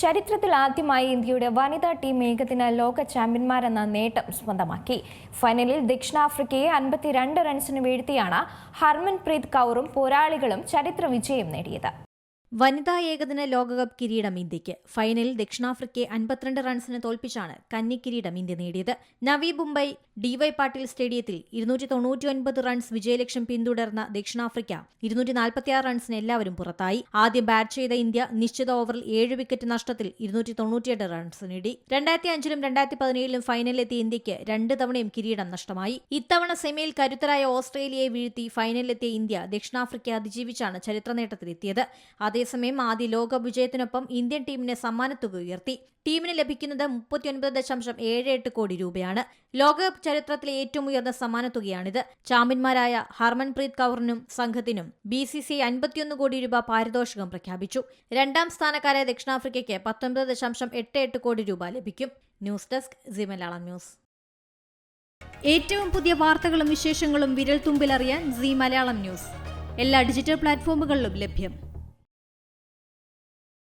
ചരിത്രത്തിൽ ആദ്യമായി ഇന്ത്യയുടെ വനിതാ ടീം ഏകദിന ലോക ചാമ്പ്യന്മാരെന്ന നേട്ടം സ്വന്തമാക്കി. ഫൈനലിൽ ദക്ഷിണാഫ്രിക്കയെ അൻപത്തിരണ്ട് റൺസിന് വീഴ്ത്തിയാണ് ഹർമൻപ്രീത് കൗറും പോരാളികളും ചരിത്ര വിജയം നേടിയത്. വനിതാ ഏകദിന ലോകകപ്പ് കിരീടം ഇന്ത്യയ്ക്ക്. ഫൈനലിൽ ദക്ഷിണാഫ്രിക്കയെ അൻപത്തിരണ്ട് റൺസിന് തോൽപ്പിച്ചാണ് കന്നി കിരീടം ഇന്ത്യ നേടിയത്. നവി മുംബൈ ഡിവൈ പാട്ടീൽ സ്റ്റേഡിയത്തിൽ ഇരുന്നൂറ്റി തൊണ്ണൂറ്റിയൊൻപത് റൺസ് വിജയലക്ഷ്യം പിന്തുടർന്ന ദക്ഷിണാഫ്രിക്ക ഇരുന്നൂറ്റി നാൽപ്പത്തിയാറ് റൺസിന് എല്ലാവരും പുറത്തായി. ആദ്യം ബാറ്റ് ചെയ്ത ഇന്ത്യ നിശ്ചിത ഓവറിൽ ഏഴ് വിക്കറ്റ് നഷ്ടത്തിൽ ഇരുന്നൂറ്റി തൊണ്ണൂറ്റിയെട്ട് റൺസ് നേടി. രണ്ടായിരത്തി അഞ്ചിലും രണ്ടായിരത്തി പതിനേഴിലും ഫൈനലിലെത്തിയ ഇന്ത്യയ്ക്ക് രണ്ട് തവണയും കിരീടം നഷ്ടമായി. ഇത്തവണ സെമിയിൽ കരുത്തരായ ഓസ്ട്രേലിയയെ വീഴ്ത്തി ഫൈനലിലെത്തിയ ഇന്ത്യ ദക്ഷിണാഫ്രിക്കയെ അതിജീവിച്ചാണ് ചരിത്ര നേട്ടത്തിലെത്തിയത് അതേസമയം ആദ്യ ലോക വിജയത്തിനൊപ്പം ഇന്ത്യൻ ടീമിന് സമ്മാനത്തുക ഉയർത്തി. ടീമിന് ലഭിക്കുന്നത് മുപ്പത്തിയൊൻപത് ദശാംശം ഏഴ് എട്ട് കോടി രൂപയാണ്. ലോകകപ്പ് ചരിത്രത്തിലെ ഏറ്റവും ഉയർന്ന സമ്മാനത്തുകയാണിത്. ചാമ്പ്യന്മാരായ ഹർമൻപ്രീത് കൗറിനും സംഘത്തിനും ബി സി സി അൻപത്തിയൊന്ന് കോടി രൂപ പാരിതോഷികം പ്രഖ്യാപിച്ചു. രണ്ടാം സ്ഥാനക്കാരായ ദക്ഷിണാഫ്രിക്കയ്ക്ക് പത്തൊൻപത് ദശാംശം എട്ട് എട്ട് കോടി രൂപ ലഭിക്കും. ന്യൂസ് ഡെസ്ക് ജിമലാള ന്യൂസ്. ഏറ്റവും പുതിയ വാർത്തകളും വിശേഷങ്ങളും വിരൽ തുമ്പിലറിയാൻ സി മലയാളം ന്യൂസ്. എല്ലാ ഡിജിറ്റൽ പ്ലാറ്റ്ഫോമുകളിലും ലഭ്യം.